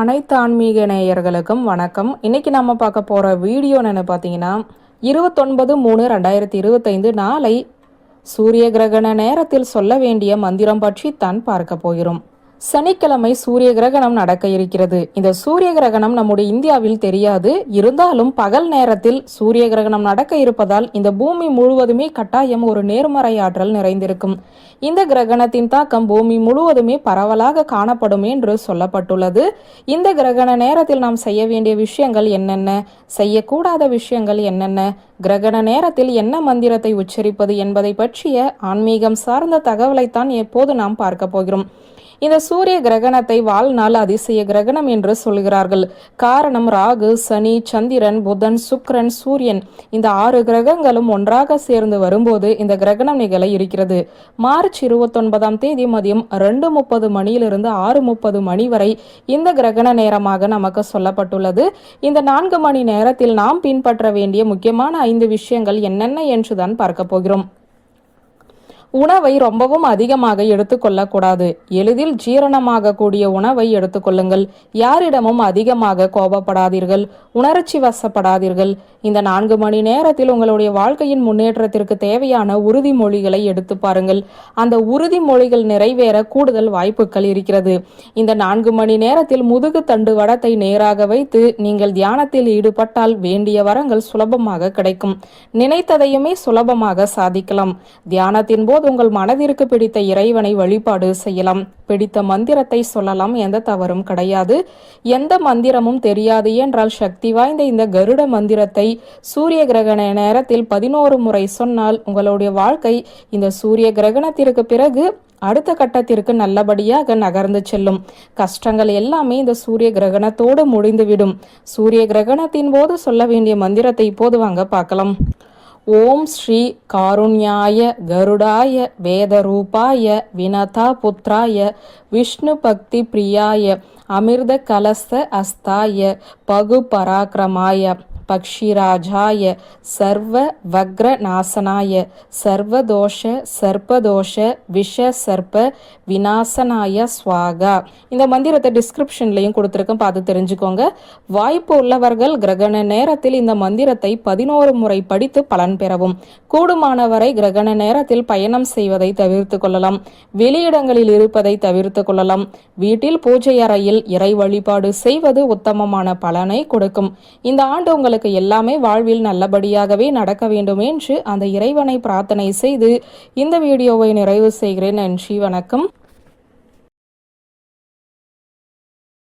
அனைத்து ஆன்மீக நேயர்களுக்கும் வணக்கம். இன்னைக்கு நம்ம பார்க்க போகிற வீடியோ என்னென்னு பார்த்தீங்கன்னா இருபத்தொன்பது மூணு ரெண்டாயிரத்தி இருபத்தைந்து நாளை சூரிய கிரகண நேரத்தில் சொல்ல வேண்டிய மந்திரம் பற்றி தான் பார்க்க போகிறோம். சனிக்கிழமை சூரிய கிரகணம் நடக்க இருக்கிறது. இந்த சூரிய கிரகணம் நம்முடைய இந்தியாவில் தெரியாது. இருந்தாலும் பகல் நேரத்தில் சூரிய கிரகணம் நடக்க இருப்பதால் இந்த பூமி முழுவதுமே கட்டாயம் ஒரு நேர்மறை ஆற்றல் நிறைந்திருக்கும். இந்த கிரகணத்தின் தாக்கம் பூமி முழுவதுமே பரவலாக காணப்படும் என்று சொல்லப்பட்டுள்ளது. இந்த கிரகண நேரத்தில் நாம் செய்ய வேண்டிய விஷயங்கள் என்னென்ன? செய்யக்கூடாத விஷயங்கள் என்னென்ன? கிரகண நேரத்தில் என்ன மந்திரத்தை உச்சரிப்பது என்பதை பற்றிய ஆன்மீகம் சார்ந்த தகவலைத்தான் எப்போது நாம் பார்க்க போகிறோம். இந்த சூரிய கிரகணத்தை வாழ்நாள் அதிசய கிரகணம் என்று சொல்கிறார்கள். காரணம் ராகு சனி சந்திரன் புதன் சுக்ரன் சூரியன். இந்த ஆறு கிரகங்களும் ஒன்றாக சேர்ந்து வரும்போது இந்த கிரகணம் நிகழ இருக்கிறது. மார்ச் இருபத்தொன்பதாம் தேதி மதியம் ரெண்டு முப்பது மணியிலிருந்து ஆறு முப்பது மணி வரை இந்த கிரகண நேரமாக நமக்கு சொல்லப்பட்டுள்ளது. இந்த நான்கு மணி நேரத்தில் நாம் பின்பற்ற வேண்டிய முக்கியமான ஐந்து விஷயங்கள் என்னென்ன என்றுதான் பார்க்க போகிறோம். உணவை ரொம்பவும் அதிகமாக எடுத்துக்கொள்ளக்கூடாது எளிதில் ஜீரணமாகக்கூடிய உணவை எடுத்துக்கொள்ளுங்கள் யாரிடமும் அதிகமாக கோபப்படாதீர்கள். உணர்ச்சி வசப்படாதீர்கள். இந்த நான்கு மணி நேரத்தில் உங்களுடைய வாழ்க்கையின் முன்னேற்றத்திற்கு தேவையான உறுதிமொழிகளை எடுத்து பாருங்கள். அந்த உறுதிமொழிகள் நிறைவேற கூடுதல் வாய்ப்புகள் இருக்கிறது. இந்த நான்கு மணி நேரத்தில் முதுகு தண்டு வடத்தை நேராக வைத்து நீங்கள் தியானத்தில் ஈடுபட்டால் வேண்டிய வரங்கள் சுலபமாக கிடைக்கும். நினைத்ததையுமே சுலபமாக சாதிக்கலாம். தியானத்தின் போது உங்கள் மனதிற்கு பிடித்த இறைவனை வழிபாடு செய்யலாம். பிடித்த மந்திரத்தை சொல்லலாம் எந்த தவறும் கிடையாது. எந்த மந்திரமும் தெரியாது என்றால் சக்தி வாய்ந்த இந்த கருட மந்திரத்தை சூரிய கிரகண நேரத்தில் பதினோரு முறை சொன்னால் உங்களுடைய வாழ்க்கை இந்த சூரிய கிரகணத்திற்கு பிறகு அடுத்த கட்டத்திற்கு நல்லபடியாக நகர்ந்து செல்லும். கஷ்டங்கள் எல்லாமே இந்த சூரிய கிரகணத்தோடு முடிந்துவிடும். சூரிய கிரகணத்தின் போது சொல்ல வேண்டிய மந்திரத்தை இப்போது வாங்க பார்க்கலாம். ஓம் ஸ்ரீ காருண்யாய கருடாய வேதரூபாய வினதா புத்திராய விஷ்ணு பக்தி பிரியாய அமிர்த கலச அஸ்தாய பகு பராக்கிரமாய பக்ஷிராஜாய சர்வ வக்ர நாசனாய சர்வதோஷ சர்ப்பதோஷ விஷ சர்ப்ப விநாசனாய ஸ்வாகா இந்த மந்திரத்தை டிஸ்கிரிப்ஷன்லையும் கொடுத்துருக்கேன். பார்த்து தெரிஞ்சுக்கோங்க. வாய்ப்பு உள்ளவர்கள் கிரகண நேரத்தில் இந்த மந்திரத்தை பதினோரு முறை படித்து பலன் பெறவும். கூடுமானவரை கிரகண நேரத்தில் பயணம் செய்வதை தவிர்த்து கொள்ளலாம். வெளியிடங்களில் இருப்பதை தவிர்த்து கொள்ளலாம். வீட்டில் பூஜை அறையில் இறை வழிபாடு செய்வது உத்தமமான பலனை கொடுக்கும். இந்த ஆண்டு உங்களுக்கு உங்களுக்கு எல்லாமே வாழ்வில் நல்லபடியாகவே நடக்க வேண்டும் என்று அந்த இறைவனை பிரார்த்தனை செய்து இந்த வீடியோவை நிறைவு செய்கிறேன். நன்றி வணக்கம்.